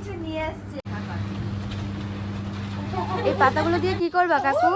কিছু নিয়ে আসছে এই পাতাগুলো দিয়ে কি করবা কাকু?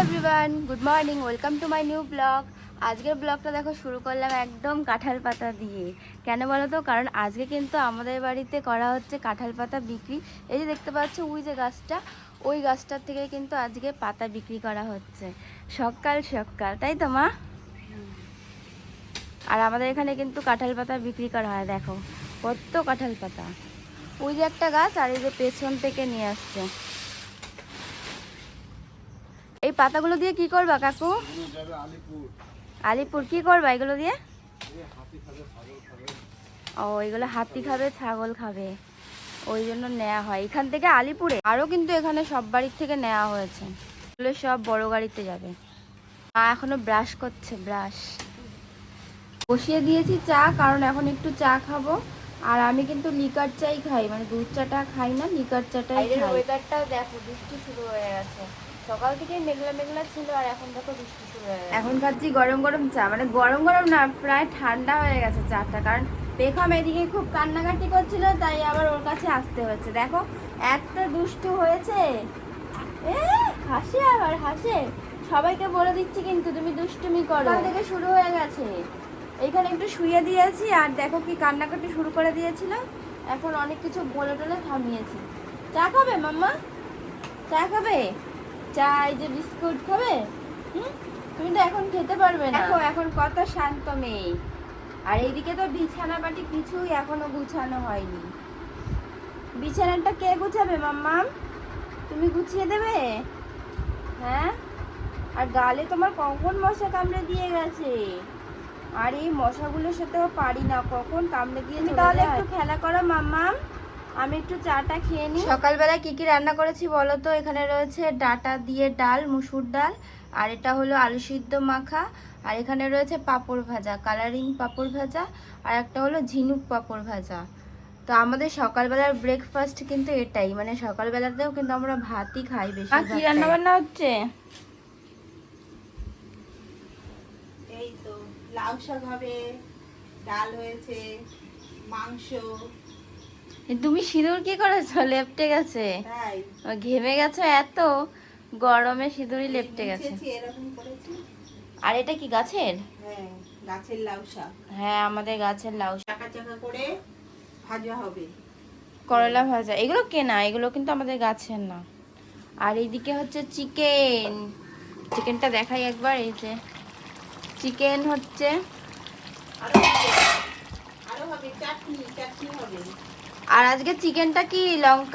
Everyone good morning welcome to my new blog আজকের ব্লগটা দেখো শুরু করলাম একদম কাঁঠাল পাতা দিয়ে। কেন বলো তো? কারণ আজকে কিন্তু আমাদের বাড়িতে করা হচ্ছে কাঁঠাল পাতা বিক্রি। এই যে দেখতে পাচ্ছ ওই যে গাছটা ওই গাছটার থেকে কিন্তু আজকে পাতা বিক্রি করা হচ্ছে। সকাল সকাল তাই তো মা? আর আমাদের এখানে কিন্তু কাঁঠাল পাতা বিক্রি করা হয় দেখো। কত কাঁঠাল পাতা। ওই যে একটা গাছ আর এই যে পেছন থেকে নিয়ে আসছে। এই পাতাগুলো দিয়ে কি করবা, কাকু? আলিপুর কি করবা এগুলো দিয়ে? ও, এগুলো হাতি খাবে, ছাগল খাবে। ওই জন্য নেওয়া হয়। এখান থেকে আলিপুরে আরও কিন্তু এখানে সব বাড়ির থেকে নেওয়া হয়েছে। এগুলো সব বড় গাড়িতে যাবে। মা এখনও ব্রাশ করছে, ব্রাশ। বসিয়ে দিয়েছি চা, কারণ এখন একটু চা খাব। আর আমি কিন্তু লিকার চাই খাই মানে দুধ চাটা খাই না লিকার চাটাই খাই। ওয়েদারটাও দেখো বৃষ্টি শুরু হয়ে গেছে। সকাল থেকে মেঘলা মেঘলা ছিল আর এখন দেখো বৃষ্টি শুরু হয়ে গেছে। এখন খাচ্ছি গরম গরম চা মানে গরম গরম না প্রায় ঠান্ডা হয়ে গেছে চাটা কারণ পেখম এদিকে খুব কান্নাকাটি করছিল তাই আবার ওর কাছে আসতে হয়েছে। দেখো এত দুষ্টু হয়েছে। এ হাসে আবার হাসে। সবাইকে বলে দিচ্ছি কিন্তু তুমি দুষ্টুমি করো। থেকে শুরু হয়ে গেছে। এইখানে একটু শুয়ে দিয়েছি আর দেখো কি কান্নাকাটি শুরু করে দিয়েছিল। এখন অনেক কিছু বলে টলে থামিয়েছি। চা খাবে মাম্মা? চা খাবে? চা এই যে বিস্কুট খাবে? হুম? তুমি তো এখন খেতে পারবে না। দেখো এখন কত শান্ত মেয়ে। আর এইদিকে তো বিছানা বাটি কিছুই এখনও গুছানো হয়নি। বিছানাটা কে গুছাবে মাম্মাম তুমি গুছিয়ে দেবে? হ্যাঁ? আর গালে তোমার কখন মশা কামড়ে দিয়ে গেছে? আর এই মশাগুলোর সাথেও পারি না কখন কামড়ে দিয়ে তাহলে একটু খেলা করো মাম্মাম। আমি একটু চাটা খেয়ে নিই। সকালবেলা কি কি রান্না করেছি বলো তো? এখানে রয়েছে ডাটা দিয়ে ডাল মুসুর ডাল আর এটা হলো আলু সিদ্ধ মাখা আর এখানে রয়েছে পাপড় ভাজা কালারিং পাপড় ভাজা আর একটা হলো ঝিনুক পাঁপড় ভাজা। তো আমাদের সকালবেলার ব্রেকফাস্ট কিন্তু এটাই মানে সকালবেলাতেও কিন্তু আমরা ভাতই খাই বেশি কি রান্না বান্না হচ্ছে? এই তো। লাউ শাক হবে ডাল হয়েছে মাংস। তুমি সিঁদুর কি করেছ? লেপটে গেছে। ঘেমে গেছো এত? গরমে সিঁদুরই লেপটে গেছে। আর এটা কি গাছের? হ্যাঁ গাছের লাউ শাক। হ্যাঁ আমাদের গাছের লাউ শাক। চাকা চাকা করে ভাজা হবে। করলা ভাজা। এগুলো কেনা? এগুলো কিন্তু আমাদের গাছের না। আর এইদিকে হচ্ছে চিকেন। চিকেনটা দেখাই একবার এই যে। চিকেন হচ্ছে। আরও আজকে চিকেনটা কি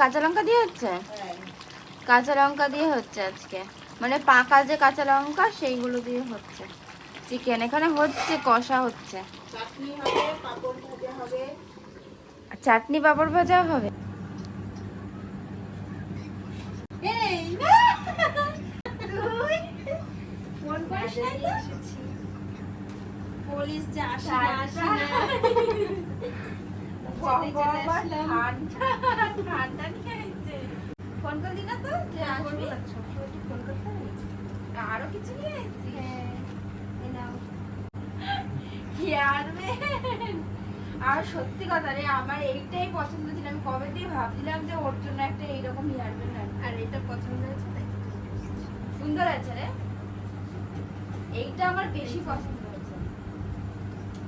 কাঁচা লঙ্কা দিয়ে হচ্ছে? কাঁচা লঙ্কা দিয়ে হচ্ছে আজকে। মানে পাকা যে কাঁচা লঙ্কা সেইগুলো দিয়ে হচ্ছে। চিকেন এখানে হচ্ছে কষা হচ্ছে। চাটনি পাপড় ভাজা হবে আর চাটনি পাঁপড় ভাজাও হবে এই তুই ফোন করিস নাই তো পুলিশ যে আসে না আসে না। ফোন করলি না তো? যে আসবি? আরও কিছু নিয়ে এসেছি আর সত্যি কথা রে আমার এইটাই পছন্দ ছিল। আমি কবে দিয়ে ভাবছিলাম যে ওর জন্য একটা এইরকম হেয়ার ব্যান্ড আর এটা পছন্দ হয়েছে তাই। সুন্দর আছে রে। এইটা আমার বেশি পছন্দ হয়েছে ওরা উড়ে পড়ে আছে এটাই এটা এই কানে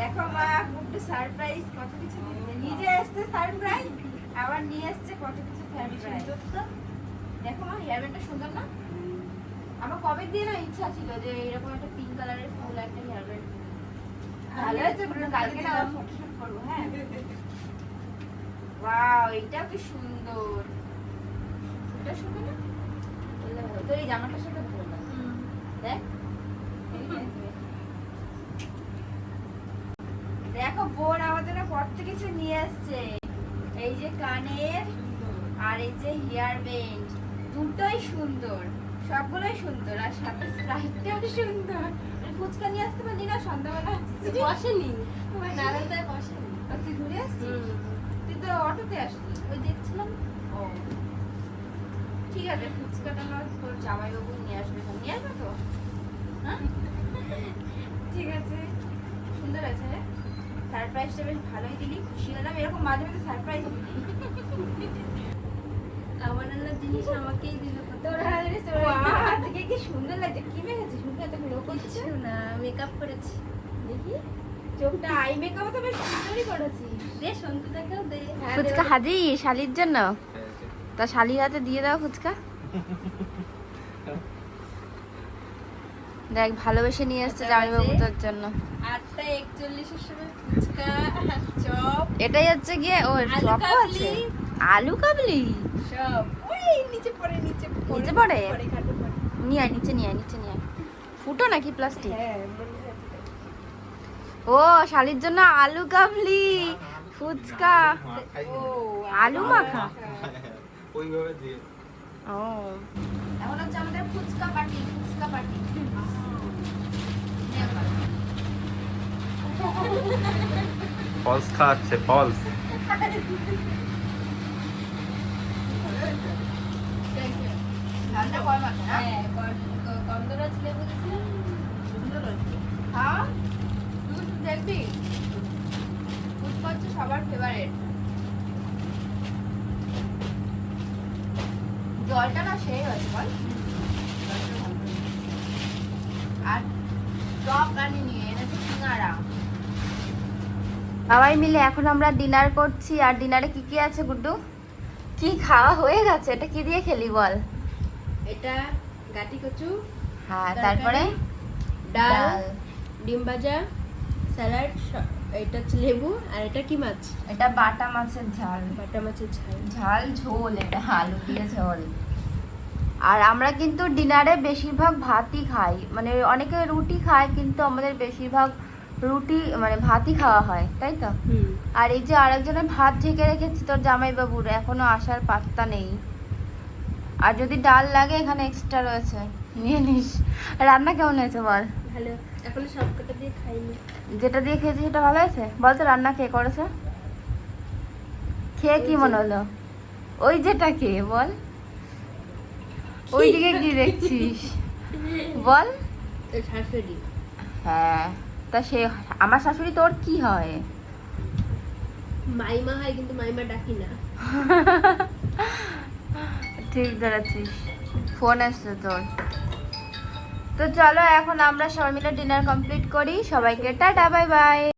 দেখো মা গুড্ডু সারপ্রাইজ কত কিছু নিজে আসছে সারপ্রাইজ আবার নিয়ে আসছে কত কিছু সারপ্রাইজ দেখো মা হেয়ার ব্যান্ডটা সুন্দর না? আমার কবে না ইচ্ছা ছিল যে এরকম একটা পিঙ্ক কালারের ফুল একটা হেয়ার ব্যান্ড ভালো হয়েছে কালকে না ফটোশুট করব হ্যাঁ। ওয়াও এইটাও কি সুন্দর। এটা সুন্দর না? তোর এই জামাটার সাথে ভালো দেখ দেখো বোন আমাদের না কত কিছু নিয়ে আসছে। এই যে কানের আর এই যে হেয়ার ব্যান্ড দুটোই সুন্দর সবগুলোই সুন্দর আর সাথে স্প্রাইটটাও সুন্দর। ফুচকা নিয়ে আসতে পারলি না সন্ধ্যাবেলা? বসেনি। তোমার নারায়ণদায় বসেনি। তুই ঘুরে আসছিস? তুই তো অটোতে আসলি। ওই দেখছিলাম। ও ঠিক আছে ফুচকাটা না তোর জামাইবাবু নিয়ে আসবে। নিয়ে আসবে তো হ্যাঁ? ঠিক আছে সুন্দর আছে সারপ্রাইজটা বেশ ভালোই দিলি খুশি হলাম। এরকম মাঝে মাঝে সারপ্রাইজ দিলি আমার আল্লাহ জিনিস আমাকেই দিল। তোর আজকে কি সুন্দর লাগছে। কি এত গ্লো করছে? না মেকআপ করেছি। দেখি। চোখটা আই মেকআপ তো বেশ সুন্দরই করেছিস। দে দে। ফুচকা হাজি শালির জন্য? তা শালির হাতে দিয়ে দাও ফুচকা। দেখ ভালোবেসে নিয়ে এসছে আচ্ছা, জামাইবাবু বাজে। তোর জন্য। চপ। এটাই হচ্ছে গিয়ে ও আলু আছে। কাবলি। আলু কাবলি? নিচে পড়ে নিচে নিয়ে আয় নিচে নিয়ে আয় নিচে নিয়ে আয়। ফুটো নাকি প্লাস্টিক? হ্যাঁ হয়। ও শালির জন্য আলু কাবলি ফুচকা। ও আলু মাখা। ওইভাবে দিয়ে। ও। এখন হচ্ছে আমাদের ফুচকা পার্টি ফুচকা পার্টি ফলস খাচ্ছে ফলস ঝালটা কম আছে না হ্যাঁ গন- গ- গন্ধরাজ লেবু দিয়েছিলাম সুন্দর হয়েছে হ্যাঁ তুই শুধু দেখবি ফুচকা হচ্ছে সবার ফেভারিট জলটা না সেই হয়েছে বল। আর টক এনেছে সিঙ্গারা। সবাই মিলে এখন আমরা ডিনার করছি আর ডিনারে কি কি আছে গুড্ডু? কি খাওয়া হয়ে গেছে? এটা কি দিয়ে খেলি বল? এটা গাটি কচু হ্যাঁ তারপরে? ডাল ডাল। ডিম ভাজা স্যালাড এটা হচ্ছে লেবু আর এটা কি মাছ? এটা বাটা মাছের ঝাল। বাটা মাছের ঝাল। ঝাল ঝোল এটা আলু দিয়ে ঝোল। আর আমরা কিন্তু ডিনারে বেশিরভাগ ভাতই খাই। মানে অনেকে রুটি খায় কিন্তু আমাদের বেশিরভাগ রুটি মানে ভাতই খাওয়া হয় তাই তো? আর এই যে আরেকজনের ভাত ঢেকে রেখেছি তোর জামাইবাবুর এখনও আসার পাত্তা নেই। আর যদি ডাল লাগে এখানে এক্সট্রা রয়েছে। নিয়ে নিস। রান্না কেমন হয়েছে বল? ভালো। এখনও সবকটা দিয়ে খাইনি। যেটা দিয়ে খেয়েছি সেটা ভালো হয়েছে? বল তো রান্না কে করেছে? খেয়ে কি মনে হলো? ওই যেটা কে? বল। কি দেখছিস? বল। শাশুড়ি। হ্যাঁ তা সে আমার শাশুড়ি তোর কি হয়? মাইমা হয় কিন্তু মাইমা ডাকি না। ঠিক ধরেছিস। ফোন আসছে তোর। তো চলো এখন আমরা সবাই মিলে ডিনার কমপ্লিট করি। সবাইকে টাটা বাই বাই